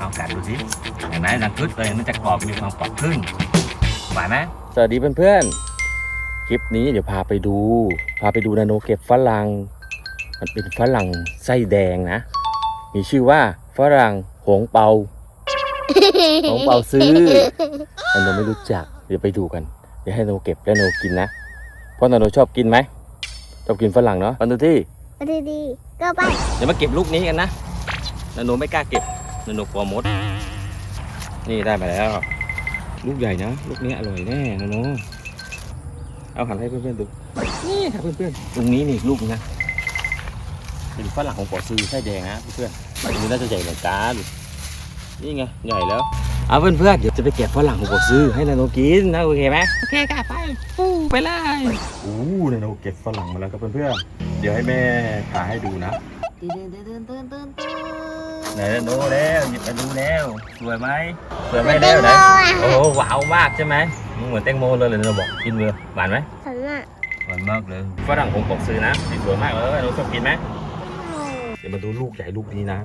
เอากัดดูสิเห็นไหมดังกึดเลยมันจะกรอบมีความกรอบขึ้นหวานไหมสวัสดีเพื่อนๆ คลิปนี้เดี๋ยวพาไปดู พาไปดูนาโนเก็บฝรั่ง มันเป็นฝรั่งไส้แดงนะ มีชื่อว่าฝรั่งหงเปาหงเปาซื้อนาโนไม่รู้จัก เดี๋ยวไปดูกัน เดี๋ยวให้นาโนเก็บแล้วนาโนกินนะ เพราะนาโนชอบกินไหม ชอบกินฝรั่งเนาะปันดูที่มาดีดีๆก็ไป เดี๋ยวมาเก็บลูกนี้กันนะนาโนไม่กล้าเก็บ นาโนกลัวมด นี่ได้มาแล้ว ลูกใหญ่นะ ลูกนี้อร่อยแน่นาโนเอาหันให้เพื่อนๆดู นี่ครับเพื่อนๆ ตรงนี้นี่อีกลูกนึงนะ เป็นฝรั่งของปอซื้อไส้แดงนะเพื่อนๆอันนี้น่าจะใหญ่เหมือนกันนี่ไงใหญ่แล้วเอาเพื่อนๆเดี๋ยวจะไปเก็บฝรั่งของปอซื้อให้นาโนกินนะโอเคไหมโอเคค่ะไปปูไปเลยอู้นาโนเก็บฝรั่งมาแล้วครับเพื่อนๆเดี๋ยวให้แม่ถ่ายให้ดูนะตื่นตื่นตื่นตื่นตื่นตื่น ไหนนาโนแล้วหยิบมาดูแล้วสวยไหมสวยไหมแตแล้วงโมนะอะโอ้โหว้าวมากใช่ไหมเหมือนแตงโมเลยเลยนาโนบอกกินเลยหวานไหมฉันอะหวานมากเลยฝรั่งผมบอกซื้อนะสีสวยมากเลยนาโนชอบกินไหมเดี๋ยวมาดูลูกใหญ่ลูกนี้นะ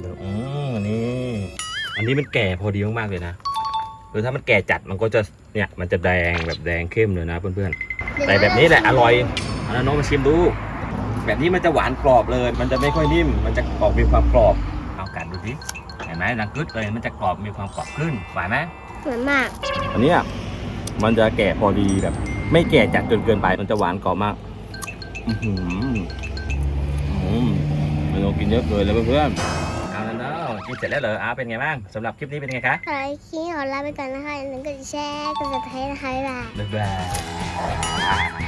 เดี๋ยวอืมอันนี้อันนี้มันแก่พอดีมากๆเลยนะคือถ้ามันแก่จัดมันก็จะเนี่ยมันจะแดงแบบแดงเข้มเลยนะเพื่อนๆแต่แบบนี้แหละอร่อยเอาน้องมาชิมดู แบบนี้มันจะหวานกรอบเลย มันจะไม่ค่อยนิ่ม มันจะออกมีความกรอบ เอากัดดูสิเห็นไหมดังกึดเลยมันจะกรอบมีความกรอบขึ้นหวานไหมสวยมาก อันเนี้ยมันจะแก่พอดีแบบ ไม่แก่จัดจนเกินไปมันจะหวานกรอบมาก อือหืออืมมันต้องกินเยอะเลยแล้วเพื่อนๆเอาแล้วเนาะกินเสร็จแล้วเหรออาเป็นไงบ้างสำหรับคลิปนี้เป็นไงคะใครที่ขอลาไปก่อนนะคะอย่าลืมกดแชร์กดติดตามนะคะบ๊ายบายบ๊ายบาย